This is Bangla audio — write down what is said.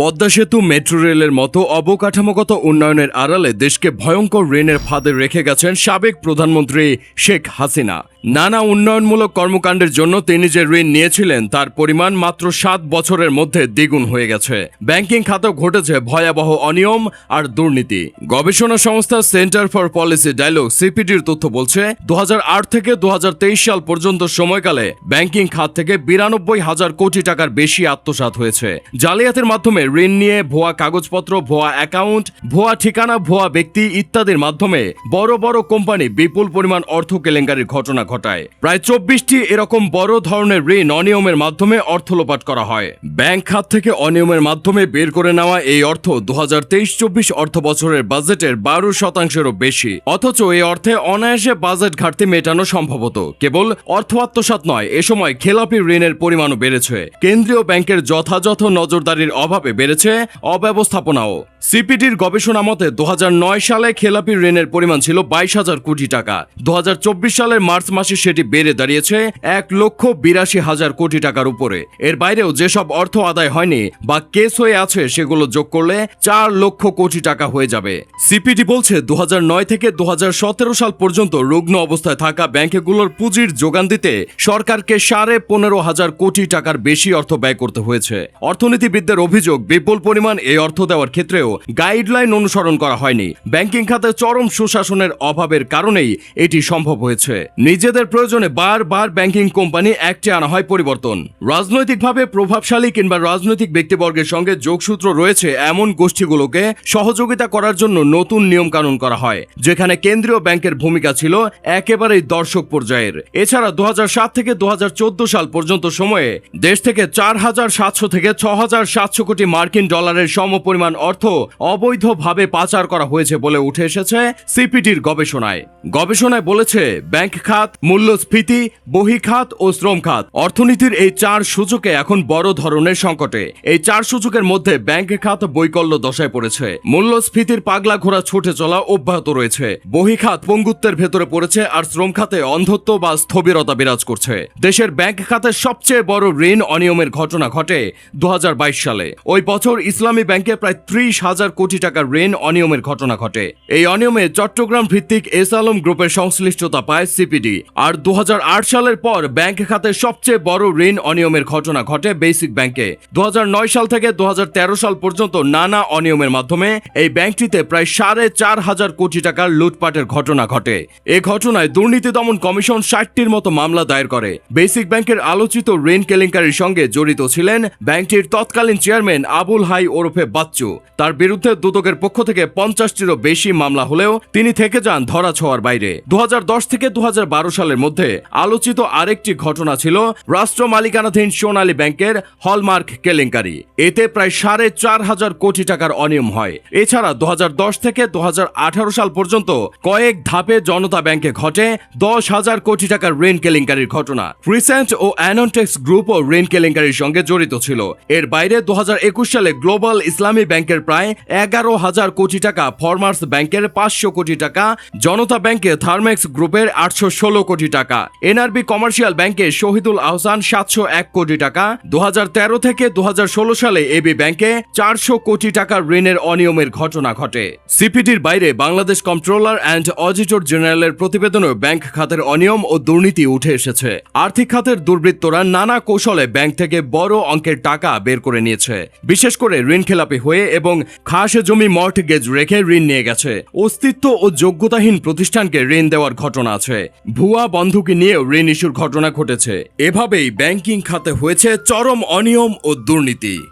পদ্মা সেতু মেট্রো রেলের মতো অবকাঠামোগত উন্নয়নের আড়ালে দেশকে ভয়ঙ্কর ঋণের ফাঁদে রেখে গেছেন সাবেক প্রধানমন্ত্রী শেখ হাসিনা। নানা উন্নয়নমূলক কর্মকাণ্ডের জন্য তিনি যে ঋণ নিয়েছিলেন, তার পরিমাণ মাত্র সাত বছরের মধ্যে দ্বিগুণ হয়ে গেছে। ব্যাংকিং খাতেও ঘটেছে ভয়াবহ অনিয়ম আর দুর্নীতি। গবেষণা সংস্থা সেন্টার ফর পলিসি ডায়লগ সিপিডির তথ্য বলছে দু হাজার আট থেকে দু হাজার তেইশ সাল পর্যন্ত সময়কালে ব্যাংকিং খাত থেকে বিরানব্বই হাজার কোটি টাকার বেশি আত্মসাৎ হয়েছে। জালিয়াতের মাধ্যমে ঋণ নিয়ে ভুয়া কাগজপত্র, ভুয়া অ্যাকাউন্ট ভুয়া ঠিকানা, ভুয়া ব্যক্তি ইত্যাদির মাধ্যমে বড় বড় কোম্পানি বিপুল পরিমাণ অর্থ কেলেঙ্কারির ঘটনা ঘটায়। প্রায় চব্বিশটি এরকম বড় ধরনের ঋণ অনিয়মের মাধ্যমে অর্থ লোপাট করা হয়। ব্যাংক খাত থেকে অনিয়মের মাধ্যমে বের করে নেওয়া এই অর্থ দু হাজার তেইশ চব্বিশ অর্থ বছরের বাজেটের বারো শতাংশেরও বেশি। অথচ এই অর্থে অনায়াসে বাজেট ঘাটতি মেটানো সম্ভব হতো কেবল অর্থ আত্মসাৎ নয়, এ সময় খেলাপি ঋণের পরিমাণও বেড়েছে। কেন্দ্রীয় ব্যাংকের যথাযথ নজরদারির অভাবে বেড়েছে অব্যবস্থাপনাও। সিপিডির গবেষণা মতে দু হাজার নয় সালে খেলাপি ঋণের পরিমাণ ছিল বাইশ হাজার কোটি টাকা। দু হাজার চব্বিশ সালের মার্চ মাসে সেটি বেড়ে দাঁড়িয়েছে এক লক্ষ বিরাশি হাজার কোটি টাকার উপরে। এর বাইরেও যেসব অর্থ আদায় হয়নি বা কেস হয়ে আছে সেগুলো যোগ করলে চার লক্ষ কোটি টাকা হয়ে যাবে। সিপিডি বলছে দু হাজার নয় থেকে দু হাজার সতেরো সাল পর্যন্ত রুগ্ন অবস্থায় থাকা ব্যাংকগুলোর পুঁজির যোগান দিতে সরকারকে সাড়ে পনেরো হাজার কোটি টাকার বেশি অর্থ ব্যয় করতে হয়েছে। অর্থনীতিবিদদের অভিযোগ, বিপুল পরিমাণ এই অর্থ দেওয়ার ক্ষেত্রেও গাইডলাইন অনুসরণ করা হয়নি। ব্যাংকিং খাতে চরম সুশাসনের অভাবের কারণেই এটি সম্ভব হয়েছে। নিজেদের প্রয়োজনে বারবার ব্যাংকিং কোম্পানি অ্যাক্টে আনা হয় পরিবর্তন। রাজনৈতিকভাবে প্রভাবশালী কিংবা রাজনৈতিক ব্যক্তিবর্গের সঙ্গে যোগসূত্র রয়েছে এমন গোষ্ঠীগুলোকে সহযোগিতা করার জন্য নতুন নিয়ম কানুন করা হয়, যেখানে কেন্দ্রীয় ব্যাংকের ভূমিকা ছিল একেবারেই দর্শক পর্যায়ের। এছাড়া দু হাজার সাত থেকে দু হাজার চোদ্দ সাল পর্যন্ত সময়ে দেশ থেকে চার হাজার সাতশো থেকে ছ হাজার সাতশো কোটি মার্কিন ডলারের সমপরিমাণ অর্থ অবৈধভাবে পাচার করা হয়েছে বলে উঠে এসেছে সিপিটির গবেষণায়। গবেষণায় বলেছে, ব্যাংক খাত, মূল্যস্ফীতি, বহি খাত ও শ্রম খাত অর্থনীতির এই চার সূচকে এখন বড় ধরনের সংকটে। এই চার সূচকের মধ্যে ব্যাংক খাত বৈকল্য দশায় পড়েছে। মূল্যস্ফীতির পাগলা ঘোড়া ছুটে চলা অব্যাহত রয়েছে। বহি খাত পঙ্গুত্বের ভেতরে পড়েছে আর শ্রম খাতে অন্ধত্ব বা স্থবিরতা বিরাজ করছে। দেশের ব্যাংক খাতের সবচেয়ে বড় ঋণ অনিয়মের ঘটনা ঘটে দু হাজার বাইশ সালে। ওই বছর ইসলামী ব্যাংকে প্রায় ত্রিশ হাজার কোটি টাকার ঋণ অনিয়মের ঘটনা ঘটে। এই অনিয়মে চট্টগ্রাম ভিত্তিক এস আলম গ্রুপের সংশ্লিষ্টতা পায় সিপিডি। আর দু সালের পর ব্যাংক খাতে সবচেয়ে বড় ঋণ অনিয়মের ঘটনা ঘটে বেসিক ব্যাংকে। দু সাল থেকে দু সাল পর্যন্ত নানা অনিয়মের মাধ্যমে এই ব্যাংকটিতে প্রায় সাড়ে চার হাজার কোটি টাকার লুটপাটের ঘটনা ঘটে। এ ঘটনায় দুর্নীতি দমন কমিশন ষাটটির মতো মামলা দায়ের করে। বেসিক ব্যাংকের আলোচিত ঋণ কেলেঙ্কারির সঙ্গে জড়িত ছিলেন ব্যাংকটির তৎকালীন চেয়ারম্যান আবুল হাই ওরফে বাচ্চু। তার বিরুদ্ধে দুদকের পক্ষ থেকে পঞ্চাশটিরও বেশি মামলা হলেও তিনি থেকে যান ধরা ছোঁয়ার বাইরে দু থেকে দু সালের মধ্যে আলোচিত আরেকটি ঘটনা ছিল রাষ্ট্র মালিকানাধীন সোনালী ব্যাংকের হলমার্ক কেলেঙ্কারি। এতে প্রায় সাড়ে চার হাজার কোটি টাকার অনিয়ম হয়। এছাড়া দু থেকে দু হাজার আঠারো সাল পর্যন্ত কয়েক ধাপে জনতা ব্যাংকে ঘটে দশ হাজার কোটি টাকার ঋণ কেলেঙ্কারির ঘটনা। ক্রিসেন্ট ও অ্যানন্টেক্স গ্রুপও ঋণ কেলেঙ্কারির সঙ্গে জড়িত ছিল। এর বাইরে দু হাজার একুশ সালে গ্লোবাল ইসলামী ব্যাংকের প্রায় এগারো হাজার কোটি টাকা। ফরমার্স ব্যাংকের পাঁচশো কোটি টাকা, জনতা ব্যাংকে থার্মেক্স গ্রুপের আটশো ষোলো কোটি টাকা এনআরবি কমার্শিয়াল ব্যাংকে শহীদুল আহসান সাতশো এক কোটি টাকা দু থেকে দু সালে এবি ব্যাংকে চারশো কোটি টাকার ঋণের অনিয়মের ঘটনা ঘটে। সিপিডির বাইরে বাংলাদেশ কন্ট্রোলার অ্যান্ড অডিটর জেনারেলের প্রতিবেদনেও ব্যাংক খাতের অনিয়ম ও দুর্নীতি উঠে এসেছে। আর্থিক খাতের দুর্বৃত্তরা নানা কৌশলে ব্যাংক থেকে বড় অঙ্কের টাকা বের করে নিয়েছে। বিশেষ করে ঋণ খেলাপি হয়ে এবং খাসে জমি মর্টগেজ রেখে ঋণ নিয়ে গেছে। অস্তিত্ব ও যোগ্যতাহীন প্রতিষ্ঠানকে ঋণ দেওয়ার ঘটনা আছে। ভুয়া বন্ধুকে নিয়েও ঋণ ইস্যুর ঘটনা ঘটেছে। এভাবেই ব্যাংকিং খাতে হয়েছে চরম অনিয়ম ও দুর্নীতি।